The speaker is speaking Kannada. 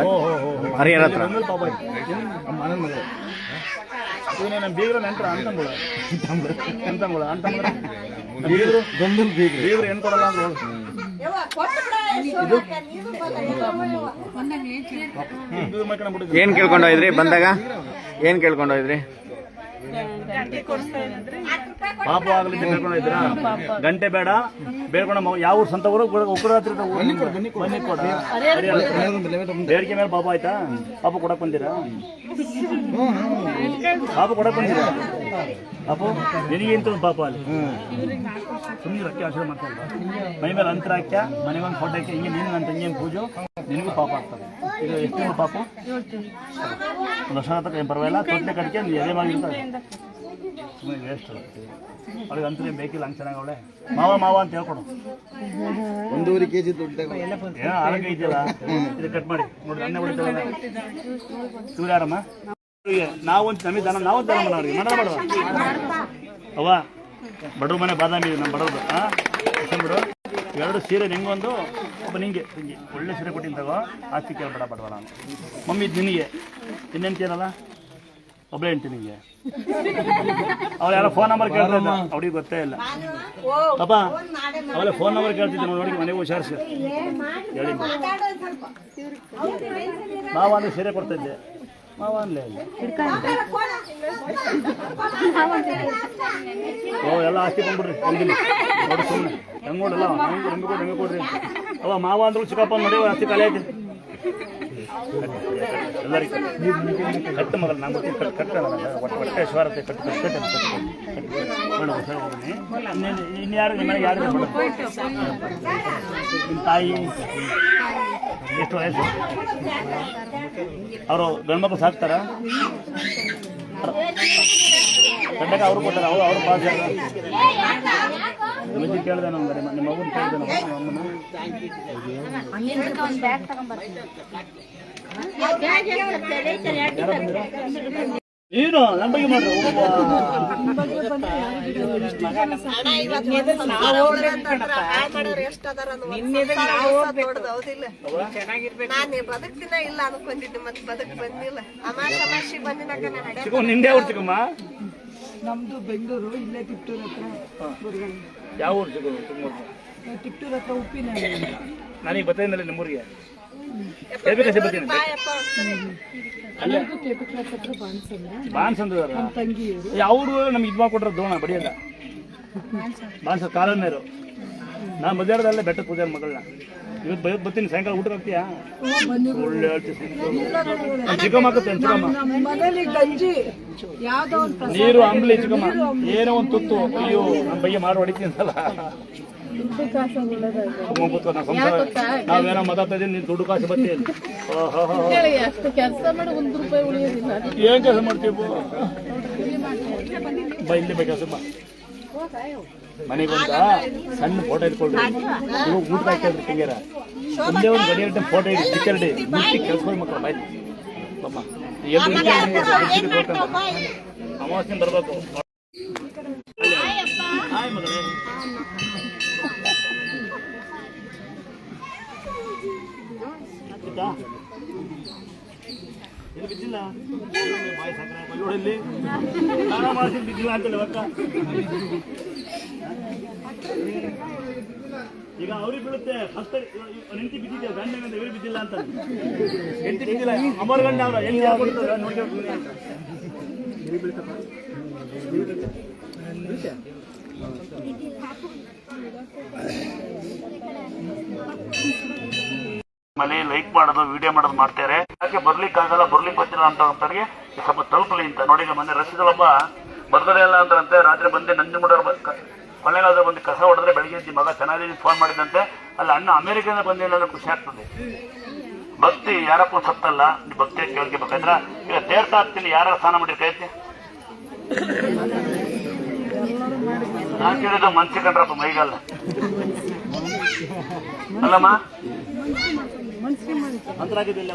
ಹೋ. ಹರಿಹರ ಹತ್ರ. ಏನು? ಏನು ಕೊಡಲ್ಲ ಬೀಗರು ಏನ್ ಕೇಳ್ಕೊಂಡು ಹೋಯ್ದ್ರಿ ಬಂದಾಗ? ಏನ್ ಕೇಳ್ಕೊಂಡು ಹೋಯ್ದ್ರಿ ಪಾಪ ಆಗಲಿ ಬೇಡ್ಕೊಂಡು ಇದ್ದೀರಾ? ಗಂಟೆ ಬೇಡ. ಬೇಡ್ಕೊಂಡ ಯಾವ ಊರು ಸಂತ ಊರು? ಉಕ್ಕಡ ಹತ್ರ ಬನ್ನಿ ಕೊಡ ಬೇಡಿಕೆ ಮೇಲೆ ಪಾಪ ಆಯ್ತಾ? ಪಾಪ ಕೊಡಕ್ ಬಂದಿರಾ? ಪಾಪ ಕೊಡಕ್ ಬಂದಿರಾ? ಪಾಪ? ನಿನಗೇಂತ ಪಾಪ ಅಲ್ಲಿ? ಸುಮ್ಮನೆ ರೊಕ್ಕ ಆಶ್ರಯ ಮಾಡ್ಕೊಂಡ ಮೈ ಮೇಲೆ ಅಂತರ ಹಾಕ್ಯ ಮನೆ ಒಂದು ಫೋಟೋ ಹಾಕಿ ಹಿಂಗೆ ನೀನು ನನ್ನ ತಂಗಿ ಪೂಜು? ನಿನಗೂ ಪಾಪ ಆಗ್ತದೆ. ಇದು ಎಷ್ಟು ಪಾಪು? ತನಕ ಏನು ಪರವಾಗಿಲ್ಲ ತೊಟ್ಟೆ ಕಟ್ಕೊಂಡು ಎದೆ ಮಾಡಿರ್ತಾರೆ ಸುಮ್ಮನೆ ವೇಸ್ಟ್ ಅವ್ರಿಗೆ ಅಂತ ಬೇಕಿಲ್ಲ ಹಂಗೆ ಚೆನ್ನಾಗಿ ಅವಳೆ. ಮಾವ ಮಾವ ಅಂತ ಹೇಳ್ಕೊಡು. ಒಂದೂವರೆ ಕೆಜಿ ದುಡ್ಡು ಏನೋ ಆರೋಗ್ಯ ಇದೆಯಲ್ಲ ಇದು ಕಟ್ ಮಾಡಿ. ನೋಡಿ ಅನ್ನ ಹೊಡಿತಾವಲ್ಲ ಇವ್ರು ಯಾರಮ್ಮ ನಾವು ನಾವೊಂದು ನಮಗೆ ದನ ನಾವೊಂದು ದನ ಮಾಡೋರಿಗೆ. ಮಾಡೋಣ ಮಾಡುವ? ಅವ್ವ ಬಡವ್ರ ಮನೆ ಬಾದಾಮಿ ನಮ್ಮ ಬಡವ್ರು ಹಾಂ ಬಿಡು ಎರಡು ಸೀರೆ ನಿಂಗೊಂದು ಒಬ್ಬ ನಿಂಗೆ ಹಿಂಗೆ ಒಳ್ಳೆ ಸೀರೆ ಕೊಟ್ಟಿನ ತಗೋ ಆಸ್ತಿ ಕೇಳ್ಬೇಡ ಬಡವ ನಾನು ಮಮ್ಮಿ ಇದು ನಿನಗೆ. ಇನ್ನೆಂತೀರಲ್ಲ ಒಬ್ಬಳೇ ಹೆಂಡ್ತಿ ನಿಂಗೆ. ಅವ್ರು ಯಾರೋ ಫೋನ್ ನಂಬರ್ ಕೇಳ್ತಾ ಇದ್ದ. ಅವ್ರಿಗೆ ಗೊತ್ತೇ ಇಲ್ಲ. ಪಾಪ ಅವಳ ಫೋನ್ ನಂಬರ್ ಕೇಳ್ತಿದ್ದೆ ನೋಡಿ ಮನೆಗೆ ಹುಷಾರಿಸಿ. ಹೇಳಿ ನಾವು ಅಂದ್ರೆ ಸೀರೆ ಕೊಡ್ತಾ ಇದ್ದೆ. ಇಲ್ಲ ಓ ಎಲ್ಲ ಆಸ್ತಿ ಬಂದ್ಬಿಡ್ರಿ. ನೋಡಿ ಸುಮ್ಮನೆ ಹೆಂಗೆ ನೋಡಲ್ಲ ಹೆಂಗೆ ಹೆಂಗೆ ಕೊಡ್ರಿ ಹೆಂಗೆ ಕೊಡ್ರಿ ಅಂತ ಅವ ಮಾವ ಅಂದ್ರು ಚಿಕ್ಕಪ್ಪ ನೋಡಿ ಆಸ್ತಿ ಕಲೆ ಐತೆ. ಎಲ್ಲರಿಗೂ ಕಟ್ಟು ಮಗಲ್ ನಮ್ಮ ಕಟ್ಟು ಒಟ್ಟು ಸ್ವಾರತೆ ಕಟ್ಟು ಕಟ್ಟು ಹೋಗ್ತೀನಿ ಇನ್ನು ಯಾರು ನಿಮ್ಮ ಯಾರು ನಿಮ್ಮ ತಾಯಿ ಎಷ್ಟು ಅವರು ಗಂಡ್ಮಕ್ಳು ಸಾಕ್ತಾರ ಗಂಡಕ ಅವರು ಕೊಟ್ಟಾರ ಅವರು ಅವ್ರು ಪಾಸ್ ಕೇಳಿದೆ ನಮ್ಮ ನಿಮ್ಮ ಮಗನ ಕೇಳಿದೆ ನಮ್ಮ ಏನು? ನಮ್ಮ ಬಗ್ಗೆ ಮಾಡ್ರಿ. ನಾನು ಬದುಕ್ತಿನ ಇಲ್ಲ ಅನ್ಕೊಂಡಿದ್ದೆ ಮತ್ತೆ ಬದುಕ್ ಬಂದಿಲ್ಲ. ಅಮಾಶ ಅಮಾಶಿ ಬಂದಿನ ಚಿಕ್ಕಮ್ಮ ನಿಂದೆ ಅವ್ರು ಚಿಕ್ಕಮ್ಮ? ನಮ್ದು ಬೆಂಗಳೂರು ಇಲ್ಲೇ ತಿಪ್ಟೂರ್ ಹತ್ರ. ಯಾವ ಊರು ಸಿಗೋದು ಚಿಕ್ಕಮ್ಮ ನನಗೆ ಹತ್ರ ಉಪ್ಪಿನ ನನಗೆ ಬತ್ತಿಲ್ಲ ನಿಮ್ಮೂರಿಗೆ. ಹೇಳ್ಬೇಕಷ್ಟೇ ಬರ್ತೀನಿ ಅಲ್ಲೇ ಟೇಬಲ್ ಕ್ಲಾಸ್ ಹತ್ರ ಬಾನ್ಸಂದ್ರ ಬಾನ್ಸ್ ಅಂದ್ರ ತಂಗಿಯವರು. ಅವರು ನಮ್ಗೆ ಇದು ಮಾಡ್ಕೊಟ್ರ ದೋಣ ಬಡಿಯಲ್ಲ. ಬಾನ್ಸ ಕಾಲನ್ನೇರು ನಾನು ಮಧ್ಯಾಹ್ನದಲ್ಲೇ ಬೆಟ್ಟ ಪೂಜೆ ಮಗಳನ್ನ. ಇವತ್ತು ಬೈ ಬರ್ತೀನಿ ಸಾಯಂಕಾಲ ಊಟ ಹಾಕ್ತೀಯಾ ಒಳ್ಳೆ ಹೇಳ್ತೀನಿ ಚಿಕ್ಕಮ್ಮ. ಆಗುತ್ತೆ ಚಿಕ್ಕಮ್ಮ ಮನೇಲಿ ಗಂಜಿ ಯಾವ್ದೋ ಒಂದು ನೀರು ಅಂಬ್ಲಿ ಚಿಕ್ಕಮ್ಮ. ಏನೋ ಒಂದು ತುತ್ತು. ಅಯ್ಯೋ ನಮ್ಮ ಬಗ್ಗೆ ಮಾಡಿ ಹೊಡಿತೀನಿ ಅಂತಲ್ಲ ದುಡ್ಡು ಕಾಸು ಉಳ್ಳೋದಾಗ ಸುಮ್ಮ ಕೂತ್ಕೊ, ನಾವ್ ಸಂಸಾರ ನಾವೇನೋ ಮಾತಾಡ್ತಾ ಇದೀನಿ ನೀನು ದುಡ್ಡು ಕಾಸು ಬರ್ತೀನಿ ಏನ್ ಕೆಲಸ ಮಾಡ್ತೀವಿ ಬಾ ಇಲ್ಲಿ ಬಾ ಮನೆಗೆ ಬಂದ ಸಣ್ಣ ಫೋಟೋ ಇಟ್ಕೊಳ್ರಿ ನೀವು ಊಟ ಹಾಕಿದ್ರಿ ತಿಂಗ್ಯಾರ. ಒಂದೇ ಒಂದು ಗಡಿ ಐಟಮ್ ಫೋಟೋ ಇಟ್ಟು ಪಿಕ್ಚರ್ ಮುಟ್ಟಿ ಕೆಲ್ಸ ಮಕ್ಕಳು ಬಾಯ್. ಅಮ್ಮ ಅಮಾವಾಸ್ಯ ಬರ್ಬೇಕು? ಎಲ್ಲಿ ಬಿದ್ದಿಲ್ಲ? ಬಾಯ್ ಮಾಡಿಸಿ ಬಿದ್ದಿಲ್ಲ ಅಂತೇಳಿ ಈಗ ಅವ್ರಿಗೆ ಬೀಳುತ್ತೆ ಫಸ್ಟ್ ಹೆಂಡತಿ ಬಿದ್ದಿದ್ದೆ ಗಂಡ ಗಂಡ ಇವ್ರಿಗೆ ಬಿದ್ದಿಲ್ಲ ಅಂತ ಹೆಂಡತಿ ಬಿದ್ದಿಲ್ಲ? ಅಮರ್ ಗಂಡ ಅವ್ರ, ಹೆಂಡತಿ ಅಂತ? ಮನೆ ಲೈಕ್ ಮಾಡೋದು ವಿಡಿಯೋ ಮಾಡೋದು ಮಾಡ್ತಾರೆ ಯಾಕೆ ಬರ್ಲಿಕ್ಕೆ ಆಗಲ್ಲ, ಬರ್ಲಿಕ್ಕೆ ಬರ್ತಿಲ್ಲ ಅಂತ ಅಂತವ್ರಿಗೆ ಸ್ವಲ್ಪ ತಲುಪಲಿ ಅಂತ. ನೋಡಿ ಮನೆ ಮೊನ್ನೆ ರಸಿದಳೊಬ್ಬ ಬರ್ದಲೇ ಇಲ್ಲ ಅಂದ್ರಂತೆ. ರಾತ್ರಿ ಬಂದೆ ನಂಜನಗೂಡ ಕೊಳ್ಳೇಗಾಲದ ಬಂದು ಕಸ ಹೊಡೆದ್ರೆ ಬೆಳಗ್ಗೆ ಎದ್ದು ಮಗ ಚೆನ್ನಾಗಿ ಫೋನ್ ಮಾಡಿದಂತೆ ಅಲ್ಲಿ ಅಣ್ಣ ಅಮೆರಿಕದಿಂದ ಬಂದಿಲ್ಲ ಅಂದ್ರೆ ಖುಷಿ ಆಗ್ತದೆ. ಭಕ್ತಿ ಯಾರಪ್ಪ ಸತ್ತಲ್ಲ. ನೀವು ಭಕ್ತಿ ಕೇಳ್ಕೋಬೇಕಾದ್ರ ಈಗ ತೀರ್ಥ ಆಗ್ತೀನಿ ಯಾರ ಸ್ನಾನ ಮಾಡಿ ಕೈತಿ. ನಾನ್ ಕೇಳಿದ್ದು ಮನ್ಸಿ ಕಂಡ್ರಪ್ಪ ಮೈಗಲ್ಲ. ಅಲ್ಲಮ್ಮ? ಅಂತರಾಗಿದ್ದಿಲ್ಲ